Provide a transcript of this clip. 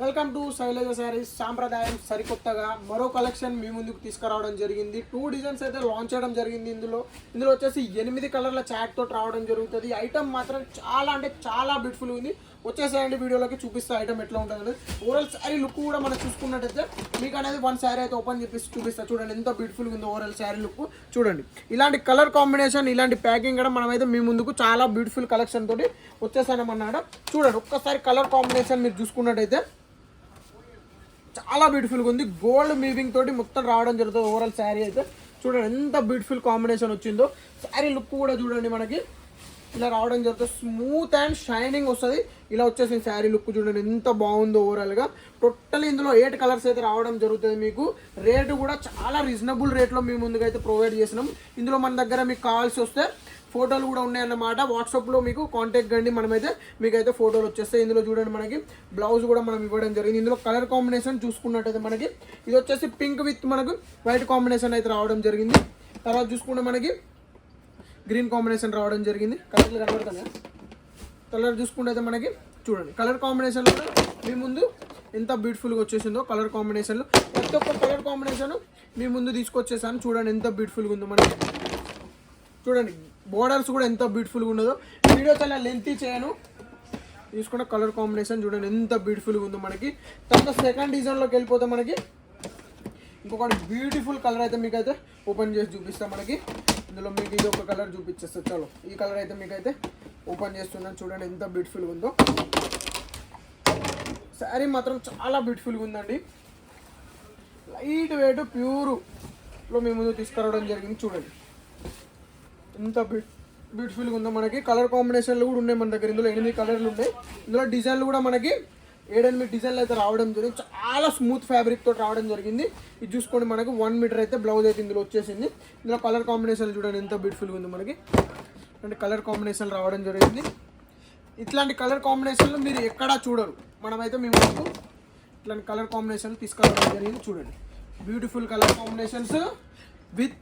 Welcome to Shailaja saris. సాంప్రదాయం సరికొత్తగా మరో కలెక్షన్ మీ ముందుకు తీసుకురావడం జరిగింది. టూ డిజైన్స్ అయితే లాంచ్ చేయడం జరిగింది ఇందులో. ఇందులో వచ్చేసి ఎనిమిది కలర్ల చాట్ తోటి రావడం జరుగుతుంది. ఐటమ్ మాత్రం చాలా అంటే చాలా బ్యూటిఫుల్ ఉంది. వచ్చేసేయండి వీడియోలోకి చూపిస్తే ఐటమ్ ఎట్లా ఉంటుంది ఓవరాల్ శారీ లుక్ కూడా మనం చూసుకున్నట్టయితే మీకు అనేది వన్ శారీ అయితే ఓపెన్ చేసి చూపిస్తా. చూడండి ఎంత బ్యూటిఫుల్ ఉంది ఓవరాల్ శారీ లుక్ చూడండి. ఇలాంటి కలర్ కాంబినేషన్ ఇలాంటి ప్యాకింగ్ కూడా మనమైతే మీ ముందుకు చాలా బ్యూటిఫుల్ కలెక్షన్ తోటి వచ్చేసానమన్నాడు చూడండి ఒక్కసారి కలర్ కాంబినేషన్ మీరు చూసుకున్నట్టయితే చాలా బ్యూటిఫుల్గా ఉంది. గోల్డ్ మీవింగ్ తోటి మొత్తం రావడం జరుగుతుంది. ఓవరాల్ శారీ అయితే చూడండి ఎంత బ్యూటిఫుల్ కాంబినేషన్ వచ్చిందో. శారీ లుక్ కూడా చూడండి మనకి. ఇలా రావడం జరుగుతుంది. స్మూత్ అండ్ షైనింగ్ వస్తుంది. ఇలా వచ్చేసింది శారీ లుక్ చూడండి ఎంత బాగుందో ఓవరాల్గా టోటల్ ఇందులో ఎయిట్ కలర్స్ అయితే రావడం జరుగుతుంది మీకు. రేటు కూడా చాలా రీజనబుల్ రేట్లో మేము అయితే ప్రొవైడ్ చేసినాం. ఇందులో మన దగ్గర మీకు కావాల్సి వస్తే ఫోటోలు కూడా ఉన్నాయన్నమాట. వాట్సాప్లో మీకు కాంటాక్ట్ కండి. మనమైతే మీకైతే ఫోటోలు వచ్చేస్తాయి. ఇందులో చూడండి మనకి బ్లౌజ్ కూడా మనం ఇవ్వడం జరిగింది. ఇందులో కలర్ కాంబినేషన్ చూసుకున్నట్టయితే మనకి ఇది వచ్చేసి పింక్ విత్ మనకు వైట్ కాంబినేషన్ అయితే రావడం జరిగింది. తర్వాత చూసుకుంటే మనకి గ్రీన్ కాంబినేషన్ రావడం జరిగింది. కలర్లు కనబడుతున్నాయి కలర్ చూసుకుంటే అయితే మనకి చూడండి. కలర్ కాంబినేషన్లో మీ ముందు ఎంత బ్యూటిఫుల్గా వచ్చేసిందో కలర్ కాంబినేషన్లో ప్రతి ఒక్క కలర్ కాంబినేషన్ మీ ముందు తీసుకొచ్చేసాను. చూడండి ఎంత బ్యూటిఫుల్గా ఉందో మనకి. చూడండి బోర్డర్స్ కూడా ఎంత బ్యూటిఫుల్గా ఉన్నదో. వీడియో చాలా లెంతీ చేయను. తీసుకున్న కలర్ కాంబినేషన్ చూడండి ఎంత బ్యూటిఫుల్గా ఉందో మనకి. తర్వాత సెకండ్ డిజైన్లోకి వెళ్ళిపోతే మనకి ఇంకొకటి బ్యూటిఫుల్ కలర్ అయితే మీకైతే ఓపెన్ చేసి చూపిస్తాం మనకి. ఇందులో మీకు ఇది ఒక కలర్ చూపించేస్తా. చాలు ఈ కలర్ అయితే మీకైతే ఓపెన్ చేస్తున్నాను. చూడండి ఎంత బ్యూటిఫుల్గా ఉందో. శారీ మాత్రం చాలా బ్యూటిఫుల్గా ఉందండి. లైట్ వెయిట్ ప్యూర్లో మీ ముందు తీసుకురావడం జరిగింది. చూడండి. ఎంత బ్యూట్ బ్యూటిఫుల్గా ఉందో మనకి? కలర్ కాంబినేషన్లు కూడా ఉన్నాయి మన దగ్గర. ఇందులో ఎనిమిది కలర్లు ఉన్నాయి. ఇందులో డిజైన్లు కూడా మనకి ఏడెనిమిది డిజైన్లు అయితే రావడం జరిగింది. చాలా స్మూత్ ఫ్యాబ్రిక్ తోటి రావడం జరిగింది. ఇది చూసుకోండి మనకి. వన్ మీటర్ అయితే బ్లౌజ్ అయితే ఇందులో వచ్చేసింది. ఇందులో కలర్ కాంబినేషన్ చూడండి. ఎంత బ్యూటిఫుల్గా ఉంది మనకి. అంటే కలర్ కాంబినేషన్ రావడం జరిగింది. ఇట్లాంటి కలర్ కాంబినేషన్లు మీరు ఎక్కడా చూడరు. మనమైతే మేము ఇట్లాంటి కలర్ కాంబినేషన్ తీసుకురావడం జరిగింది. చూడండి. Beautiful colour combinations with